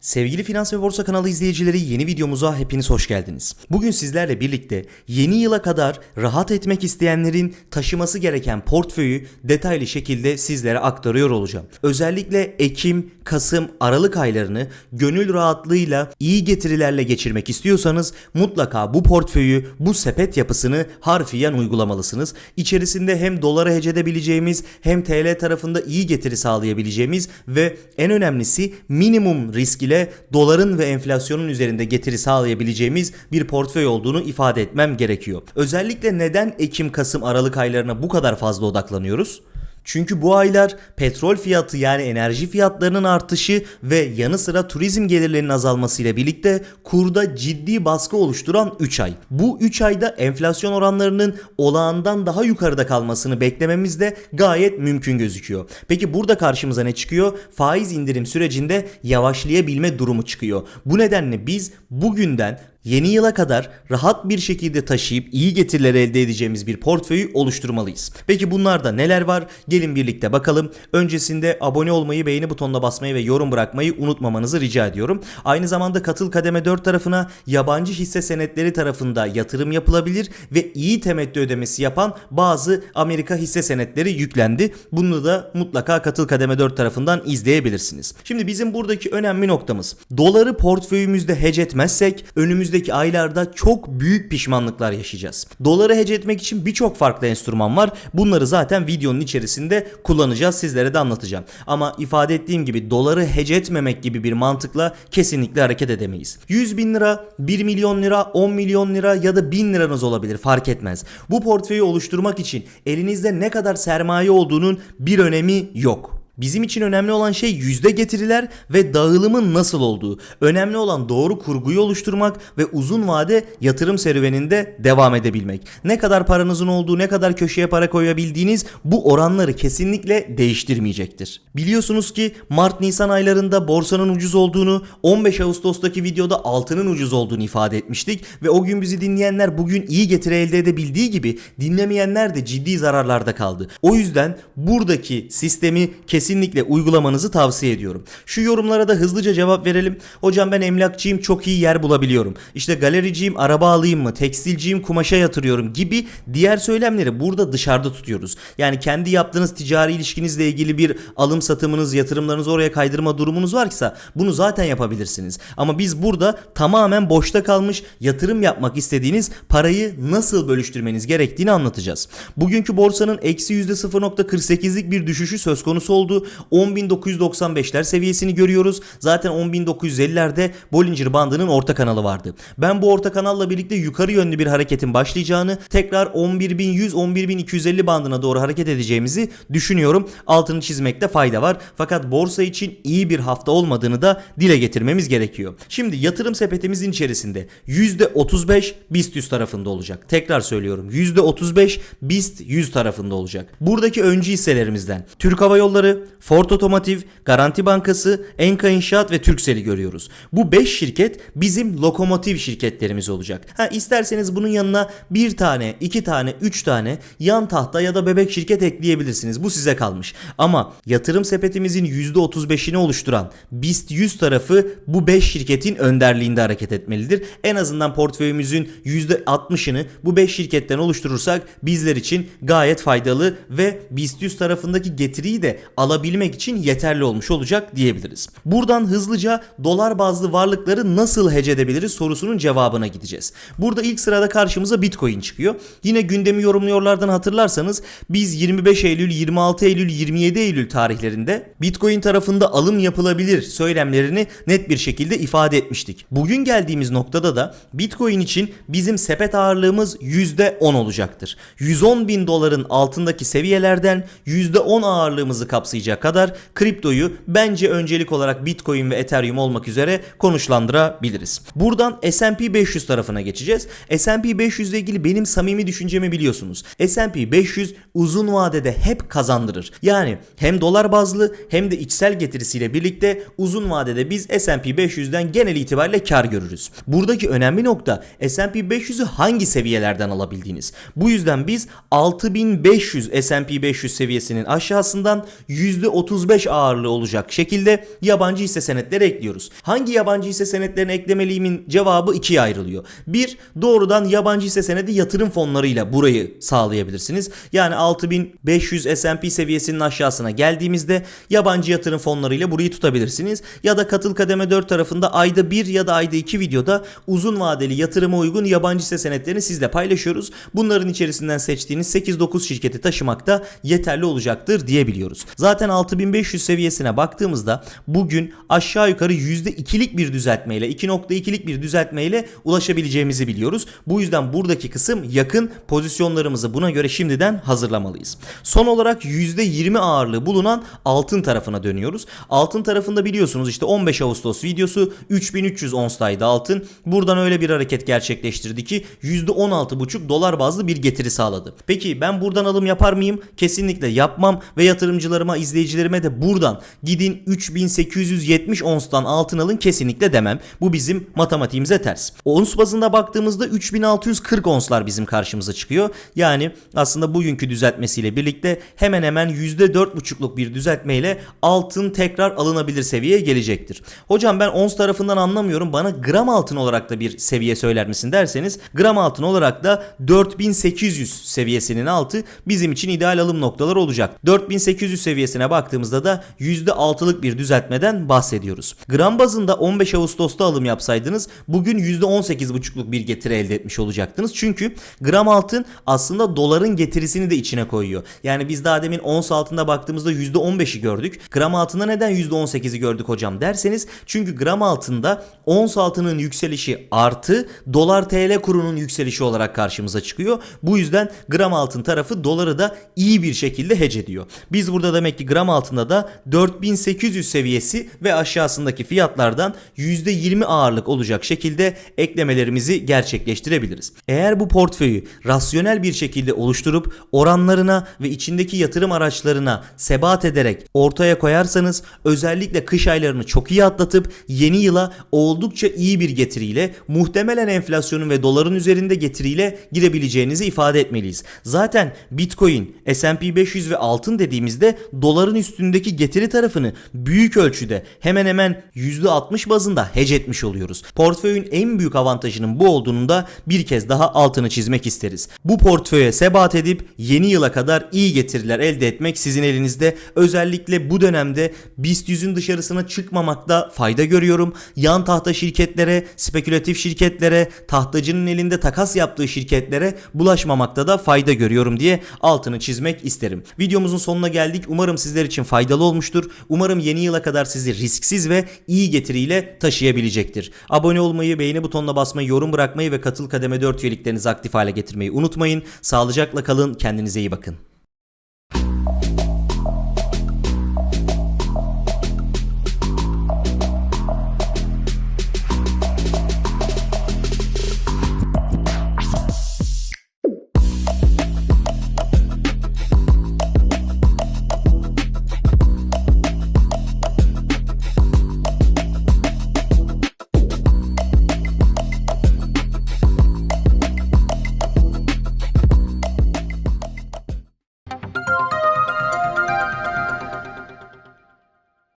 Sevgili Finans ve Borsa kanalı izleyicileri yeni videomuza hepiniz hoş geldiniz. Bugün sizlerle birlikte yeni yıla kadar rahat etmek isteyenlerin taşıması gereken portföyü detaylı şekilde sizlere aktarıyor olacağım. Özellikle Ekim, Kasım, Aralık aylarını gönül rahatlığıyla iyi getirilerle geçirmek istiyorsanız mutlaka bu portföyü, bu sepet yapısını harfiyen uygulamalısınız. İçerisinde hem dolara hece edebileceğimiz hem TL tarafında iyi getiri sağlayabileceğimiz ve en önemlisi minimum risk ile doların ve enflasyonun üzerinde getiri sağlayabileceğimiz bir portföy olduğunu ifade etmem gerekiyor. Özellikle neden Ekim, Kasım, Aralık aylarına bu kadar fazla odaklanıyoruz? Çünkü bu aylar petrol fiyatı yani enerji fiyatlarının artışı ve yanı sıra turizm gelirlerinin azalmasıyla birlikte kurda ciddi baskı oluşturan 3 ay. Bu 3 ayda enflasyon oranlarının olağandan daha yukarıda kalmasını beklememiz de gayet mümkün gözüküyor. Peki burada karşımıza ne çıkıyor? Faiz indirim sürecinde yavaşlayabilme durumu çıkıyor. Bu nedenle biz bugünden Yeni yıla kadar rahat bir şekilde taşıyıp iyi getiriler elde edeceğimiz bir portföyü oluşturmalıyız. Peki bunlarda neler var? Gelin birlikte bakalım. Öncesinde abone olmayı, beğeni butonuna basmayı ve yorum bırakmayı unutmamanızı rica ediyorum. Aynı zamanda katıl kademe 4 tarafına yabancı hisse senetleri tarafında yatırım yapılabilir ve iyi temettü ödemesi yapan bazı Amerika hisse senetleri yüklendi. Bunu da mutlaka katıl kademe 4 tarafından izleyebilirsiniz. Şimdi bizim buradaki önemli noktamız doları portföyümüzde hece etmezsek önümüzdeki aylarda çok büyük pişmanlıklar yaşayacağız. Doları hece etmek için birçok farklı enstrüman var. Bunları zaten videonun içerisinde kullanacağız. Sizlere de anlatacağım. Ama ifade ettiğim gibi doları hece etmemek gibi bir mantıkla kesinlikle hareket edemeyiz. 100 bin lira, 1 milyon lira, 10 milyon lira ya da 1000 liranız olabilir fark etmez. Bu portföyü oluşturmak için elinizde ne kadar sermaye olduğunun bir önemi yok. Bizim için önemli olan şey yüzde getiriler ve dağılımın nasıl olduğu. Önemli olan doğru kurguyu oluşturmak ve uzun vade yatırım serüveninde devam edebilmek. Ne kadar paranızın olduğu, ne kadar köşeye para koyabildiğiniz bu oranları kesinlikle değiştirmeyecektir. Biliyorsunuz ki Mart-Nisan aylarında borsanın ucuz olduğunu, 15 Ağustos'taki videoda altının ucuz olduğunu ifade etmiştik ve o gün bizi dinleyenler bugün iyi getiri elde edebildiği gibi dinlemeyenler de ciddi zararlarda kaldı. O yüzden buradaki sistemi kesinlikle uygulamanızı tavsiye ediyorum. Şu yorumlara da hızlıca cevap verelim. Hocam ben emlakçıyım çok iyi yer bulabiliyorum. İşte galericiyim araba alayım mı? Tekstilciyim kumaşa yatırıyorum gibi diğer söylemleri burada dışarıda tutuyoruz. Yani kendi yaptığınız ticari ilişkinizle ilgili bir alım satımınız, yatırımlarınızı oraya kaydırma durumunuz varsa bunu zaten yapabilirsiniz. Ama biz burada tamamen boşta kalmış yatırım yapmak istediğiniz parayı nasıl bölüştürmeniz gerektiğini anlatacağız. Bugünkü borsanın eksi %0.48'lik bir düşüşü söz konusu oldu. 10.995'ler seviyesini görüyoruz. Zaten 10.950'lerde Bollinger bandının orta kanalı vardı. Ben bu orta kanalla birlikte yukarı yönlü bir hareketin başlayacağını, tekrar 11.100-11.250 bandına doğru hareket edeceğimizi düşünüyorum. Altını çizmekte fayda var. Fakat borsa için iyi bir hafta olmadığını da dile getirmemiz gerekiyor. Şimdi yatırım sepetimizin içerisinde %35 BIST 100 tarafında olacak. Tekrar söylüyorum. %35 BIST 100 tarafında olacak. Buradaki öncü hisselerimizden Türk Hava Yolları, Ford Otomotiv, Garanti Bankası, Enka İnşaat ve Turkcell'i görüyoruz. Bu 5 şirket bizim lokomotiv şirketlerimiz olacak. Ha isterseniz bunun yanına bir tane, iki tane, üç tane yan tahta ya da bebek şirket ekleyebilirsiniz. Bu size kalmış. Ama yatırım sepetimizin %35'ini oluşturan BIST 100 tarafı bu 5 şirketin önderliğinde hareket etmelidir. En azından portföyümüzün %60'ını bu 5 şirketten oluşturursak bizler için gayet faydalı ve BIST 100 tarafındaki getiriyi de alabilmek için yeterli olmuş olacak diyebiliriz. Buradan hızlıca dolar bazlı varlıkları nasıl hece edebiliriz sorusunun cevabına gideceğiz. Burada ilk sırada karşımıza Bitcoin çıkıyor. Yine gündemi yorumluyorlardan hatırlarsanız biz 25 Eylül, 26 Eylül, 27 Eylül tarihlerinde Bitcoin tarafında alım yapılabilir söylemlerini net bir şekilde ifade etmiştik. Bugün geldiğimiz noktada da Bitcoin için bizim sepet ağırlığımız %10 olacaktır. 110 bin doların altındaki seviyelerden %10 ağırlığımızı kapsayacak kadar kriptoyu bence öncelik olarak Bitcoin ve Ethereum olmak üzere konuşlandırabiliriz. Buradan S&P 500 tarafına geçeceğiz. S&P 500 ile ilgili benim samimi düşüncemi biliyorsunuz. S&P 500 uzun vadede hep kazandırır. Yani hem dolar bazlı hem de içsel getirisiyle birlikte uzun vadede biz S&P 500'den genel itibariyle kar görürüz. Buradaki önemli nokta S&P 500'ü hangi seviyelerden alabildiğiniz. Bu yüzden biz 6500 S&P 500 seviyesinin aşağısından %35 ağırlığı olacak şekilde yabancı hisse senetleri ekliyoruz. Hangi yabancı hisse senetlerini eklemeliyimin cevabı ikiye ayrılıyor. Bir, doğrudan yabancı hisse senedi yatırım fonlarıyla burayı sağlayabilirsiniz. Yani 6500 S&P seviyesinin aşağısına geldiğimizde yabancı yatırım fonlarıyla burayı tutabilirsiniz. Ya da katıl kademe 4 tarafında ayda 1 ya da ayda 2 videoda uzun vadeli yatırıma uygun yabancı hisse senetlerini sizle paylaşıyoruz. Bunların içerisinden seçtiğiniz 8-9 şirketi taşımakta yeterli olacaktır diyebiliyoruz. Zaten 6500 seviyesine baktığımızda bugün aşağı yukarı %2'lik bir düzeltmeyle 2.2'lik bir düzeltmeyle ulaşabileceğimizi biliyoruz. Bu yüzden buradaki kısım yakın pozisyonlarımızı buna göre şimdiden hazırlamalıyız. Son olarak %20 ağırlığı bulunan altın tarafına dönüyoruz. Altın tarafında biliyorsunuz işte 15 Ağustos videosu 3300 onstaydı altın. Buradan öyle bir hareket gerçekleştirdi ki %16,5 dolar bazlı bir getiri sağladı. Peki ben buradan alım yapar mıyım? Kesinlikle yapmam ve yatırımcılarıma, izleyicilerime de buradan gidin 3870 onstan altın alın kesinlikle demem. Bu bizim matematiğimize ters. Ons bazında baktığımızda 3640 onslar bizim karşımıza çıkıyor. Yani aslında bugünkü düzeltmesiyle birlikte hemen hemen %4,5'luk bir düzeltmeyle altın tekrar alınabilir seviyeye gelecektir. Hocam ben ons tarafından anlamıyorum. Bana gram altın olarak da bir seviye söyler misin derseniz gram altın olarak da 4800 seviyesinin altı bizim için ideal alım noktaları olacak. 4800 seviyesine baktığımızda da %6'lık bir düzeltmeden bahsediyoruz. Gram bazında 15 Ağustos'ta alım yapsaydınız bugün %18,5'luk bir getiri elde etmiş olacaktınız. Çünkü gram altın aslında doların getirisini de içine koyuyor. Yani biz daha demin ons altında baktığımızda %15'i gördük. Gram altında neden %18'i gördük hocam derseniz çünkü gram altında ons altının yükselişi artı dolar TL kurunun yükselişi olarak karşımıza çıkıyor. Bu yüzden gram altın tarafı doları da iyi bir şekilde hedge ediyor. Biz burada demek ki gram altında da 4800 seviyesi ve aşağısındaki fiyatlardan %20 ağırlık olacak şekilde eklemelerimizi gerçekleştirebiliriz. Eğer bu portföyü rasyonel bir şekilde oluşturup oranlarına ve içindeki yatırım araçlarına sebat ederek ortaya koyarsanız özellikle kış aylarını çok iyi atlatıp yeni yıla oldukça iyi bir getiriyle muhtemelen enflasyonun ve doların üzerinde getiriyle girebileceğinizi ifade etmeliyiz. Zaten Bitcoin, S&P 500 ve altın dediğimizde doların üstündeki getiri tarafını büyük ölçüde hemen hemen %60 bazında hedge etmiş oluyoruz. Portföyün en büyük avantajının bu olduğunu da bir kez daha altını çizmek isteriz. Bu portföye sebat edip yeni yıla kadar iyi getiriler elde etmek sizin elinizde. Özellikle bu dönemde BIST 100'ün dışarısına çıkmamakta fayda görüyorum. Yan tahta şirketlere, spekülatif şirketlere, tahtacının elinde takas yaptığı şirketlere bulaşmamakta da fayda görüyorum diye altını çizmek isterim. Videomuzun sonuna geldik. Umarım sizler için faydalı olmuştur. Umarım yeni yıla kadar sizi risksiz ve iyi getiriyle taşıyabilecektir. Abone olmayı, beğeni butonuna basmayı, yorum bırakmayı ve katıl kademe 4 üyeliklerinizi aktif hale getirmeyi unutmayın. Sağlıcakla kalın, kendinize iyi bakın.